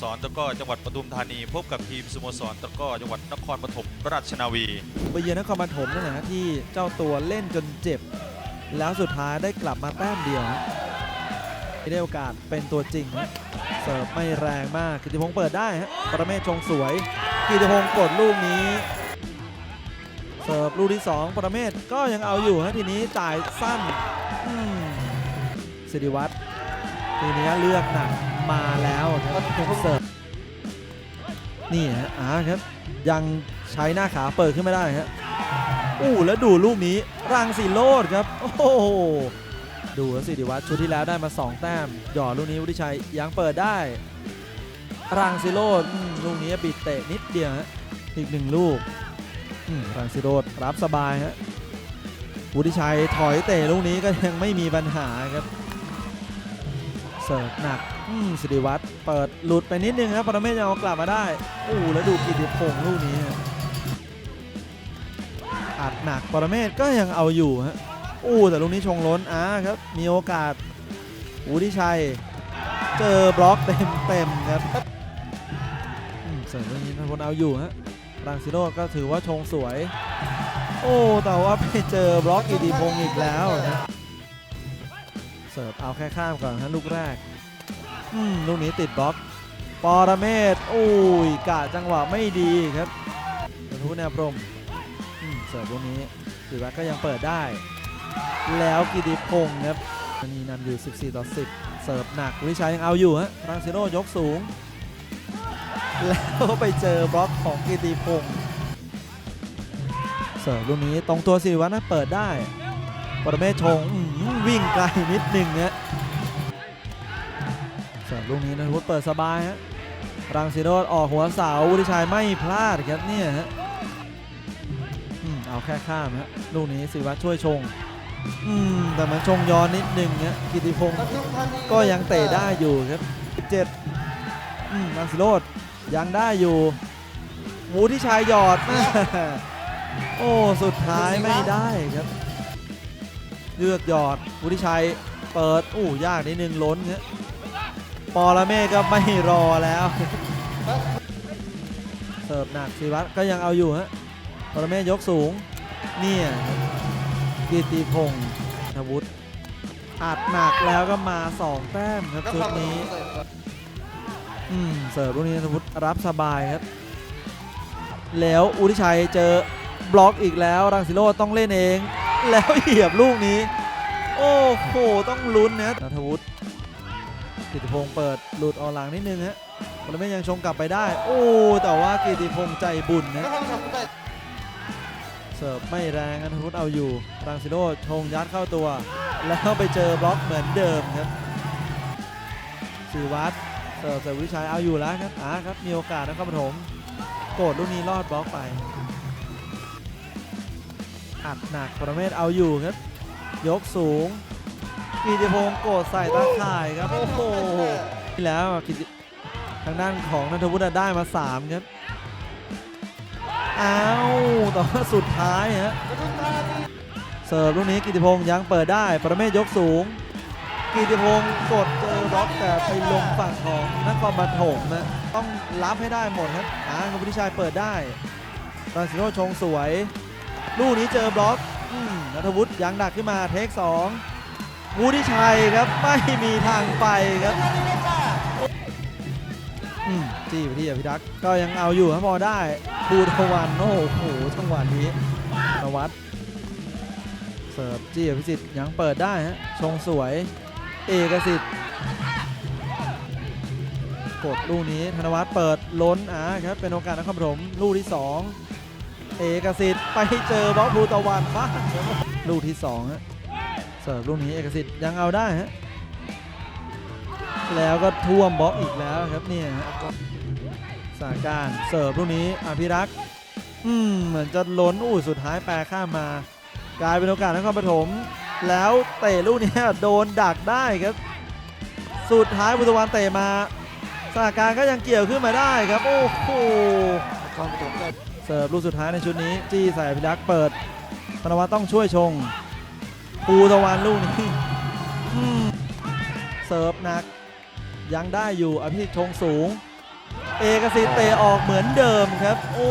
สรตะก้อจังหวัดปทุมธานี พบกับทีมสโมสรตะก้อจังหวัดนครปฐมราชนาวีไปเยือนนครปฐมนั่นแหละฮะที่เจ้าตัวเล่นจนเจ็บ แล้วสุดท้ายได้กลับมาแต้มเดียวฮะได้โอกาสเป็นตัวจริงฮะเสิร์ฟไม่แรงมากกิติพงศ์เปิดได้ฮะประเมศชงสวยกิติพงศ์กดลูกนี้เสิร์ฟลูกที่ 2 ประเมศก็ยังเอาอยู่ฮะทีนี้จ่ายสั้นสิริวัตรทีนี้เลือกหนัก มาแล้วครับเสิร์ฟนี่ฮะอ่าครับ ยังใช้หน้าขาเปิดขึ้นไม่ได้ฮะอู้แล้วดูลูกนี้รังสีโลดครับ โอ้โหดูแล้วสิดิวัฒน์ชุดที่แล้วได้มา 2 แต้ม หย่อลูกนี้วุฒิชัยยังเปิดได้ รังสีโลดอืมลูกนี้บิดเตะนิดเดียวฮะอีกหนึ่งลูกอืมรังสีโลดรับสบายฮะวุฒิชัยถอยเตะลูกนี้ก็ยังไม่มีปัญหาครับ เสิร์ฟหนักอืมสิริวัตรเปิดหลุดไปนิดนึงครับปรเมศยังเอากลับมาได้อู้แล้วดูกิติพงษ์ลูกนี้อัดหนักปรเมศก็ยังเอาอยู่ฮะอู้แต่ลูกนี้ชงล้นอ่าครับ มีโอกาสอูดิชัย เจอบล็อกเต็มเต็มครับอืมเสิร์ฟลูกนี้นพลเอาอยู่ฮะรังสิโรจน์ก็ถือว่าชงสวย โอ้แต่ว่าไปเจอบล็อกกิติพงษ์อีกแล้วนะ เสิร์ฟเอาแค่ข้ามก่อนฮะลูกแรกอืมลูกนี้ติดบล็อกปอระเมศโอ้ยกะจังหวะไม่ดีครับเป็นผู้แนวพรมอืมเสิร์ฟลูกนี้ถือว่าก็ยังเปิดได้ แล้วกิติพงศ์ครับมันมีนำอยู่ 14 ต่อ 10 เสิร์ฟหนักวิชัยยังเอาอยู่ฮะรังซิโร่ยกสูง แล้วไปเจอบล็อกของกิติพงศ์เสิร์ฟลูกนี้ตรงตัวสิวัฒน์นะเปิดได้ ปรเมศชงวิ่งไกลนิดหนึ่งฮะเสิร์ฟลูกนี้นะพุทธเปิดสบายฮะรังสีโรดออกหัวเสาวุฒิชัยไม่พลาดครับเนี่ยฮะเอาแค่ข้ามฮะลูกนี้สิวัตช่วยชงอืมแต่มันชงย้อนนิดหนึ่งฮะกิติพงศ์ก็ยังเตะได้อยู่ครับ17อืมรังสีโรดยังได้อยู่วุฒิชัยหยอด โอ้ สุดท้ายไม่ได้ครับ เลือกหยอดวุฒิชัยเปิดอู้ยากนิดนึงล้นเงี้ยปอละเมฆก็ไม่รอแล้วเสิร์ฟหนักศิวัตรก็ยังเอาอยู่ฮะปอละเมฆยกสูงเนี่ยกิติพงศ์ธวุฒิอัดหนักแล้วก็มา2แต้มครับชุดนี้อืมเสิร์ฟลูกนี้ธวุฒิรับสบายครับ แล้วอุทิชัยเจอบล็อกอีกแล้วรังสิโรจน์ต้องเล่นเอง แล้วเหยียบลูกนี้ โอ้โห ต้องลุ้นนะนัทวุฒิกิติพงศ์เปิดหลุดออกหลังนิดนึงฮะปรเมศยังชงกลับไปได้ โอ้ แต่ว่ากิติพงศ์ใจบุญนะเสิร์ฟไม่แรงนัทวุฒิเอาอยู่รังสิโรจน์ชงยัดเข้าตัว แล้วไปเจอบล็อกเหมือนเดิมครับสิวัตรเสิร์ฟเสิร์ฟวิชัยเอาอยู่แล้วครับอ่าครับมีโอกาสนะครับปฐมโกดลูกนี้รอดบล็อกไป อัดหนักประเมศเอาอยู่ครับ ยกสูงกิติพงศ์โกดใส่ตาข่ายครับ โอ้โหที่แล้วกิติทางด้านของนัทวุฒิได้มา 3 ครับ อ้าวแต่ว่าสุดท้ายฮะเสิร์ฟลูกนี้กิติพงศ์ยังเปิดได้ประเมศยกสูงกิติพงศ์กดเจอบล็อกแต่ไปลงฝั่งของนครปฐมนะต้องรับให้ได้หมดครับอ่าคุณพิชัยเปิดได้รังสิโรจน์ชงสวย ลูกนี้เจอบล็อกนัทวุฒิยังดักขึ้นมาเทคสองวูดิชัยครับไม่มีทางไปครับจี้ไปที่อภิรักษ์ก็ยังเอาอยู่ครับพอได้ภูทวันโอ้โหจังหวะนี้นวัดเสิร์ฟจี้อภิสิทธิ์ยังเปิดได้ฮะชงสวยเอกสิทธิ์กดลูกนี้ธนวัฒน์เปิดล้นอ่าครับเป็นโอกาสนครปฐมลูกที่สอง เอกสิทธิ์ไปเจอบล็อกภูตะวันบ้างลูกที่สองฮะเสิร์ฟลูกนี้เอกสิทธิ์ยังเอาได้ฮะแล้วก็ท่วมบล็อกอีกแล้วครับเนี่ยฮะสาการเสิร์ฟลูกนี้อภิรักษ์อืมเหมือนจะล้นอู้สุดท้ายแปรข้ามมา กลายเป็นโอกาสนครปฐมแล้วเตะลูกนี้โดนดักได้ครับ สุดท้ายบุตะวันเตะมาสถานการณ์ก็ยังเกี่ยวขึ้นมาได้ครับ โอ้โหเสิร์ฟลูกสุดท้ายในชุดนี้ จี้ใส่อภิรักษ์เปิดธนวัฒน์ต้องช่วยชง ปูตะวันลูกนี้เสิร์ฟหนัก ยังได้อยู่อภิสิทธิ์ชงสูง เอกสิทธิ์เตะออกเหมือนเดิมครับ โอ้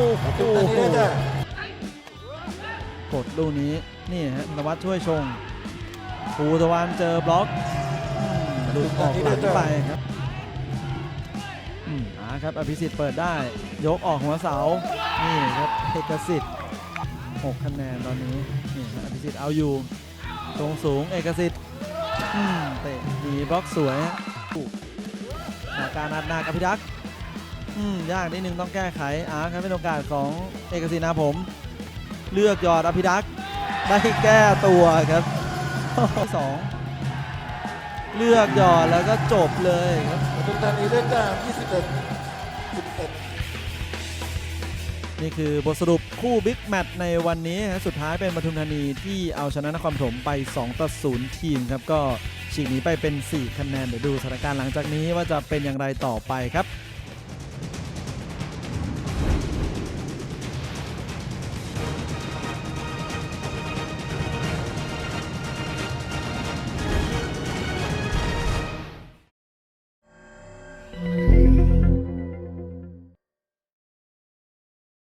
โหกดลูกนี้นี่ฮะธนวัดช่วยชงภูตะวันเจอบล็อกลุดออกหลังไปครับ ครับอภิสิทธิ์เปิดได้ ยกออกหัวเสา นี่ครับเอกสิทธิ์6คะแนนตอนนี้ นี่ครับอภิสิทธิ์เอาอยู่ ตรงสูงเอกสิทธิ์เตะดีบล็อกสวยฮะอู้สถาการณ์หนักหนักอภิรักษ์ยากนิดนึงต้องแก้ไขอ่าครับเป็นโอกาสของเอกสิทธิ์นะผม เลือกยอดอภิรักษ์ได้แก้ตัวครับที่สองเลือกหยอดแล้วก็จบเลยครับปทุมธานีได้แต้ม21 11นี่คือบทสรุปคู่บิ๊กแมตช์ในวันนี้ฮะสุดท้ายเป็นปทุมธานีที่เอาชนะนครปฐมไป 2 ต่อ 0 ทีมครับ ก็ฉีกหนีไปเป็น 4 คะแนน เดี๋ยวดูสถานการณ์หลังจากนี้ว่าจะเป็นอย่างไรต่อไปครับ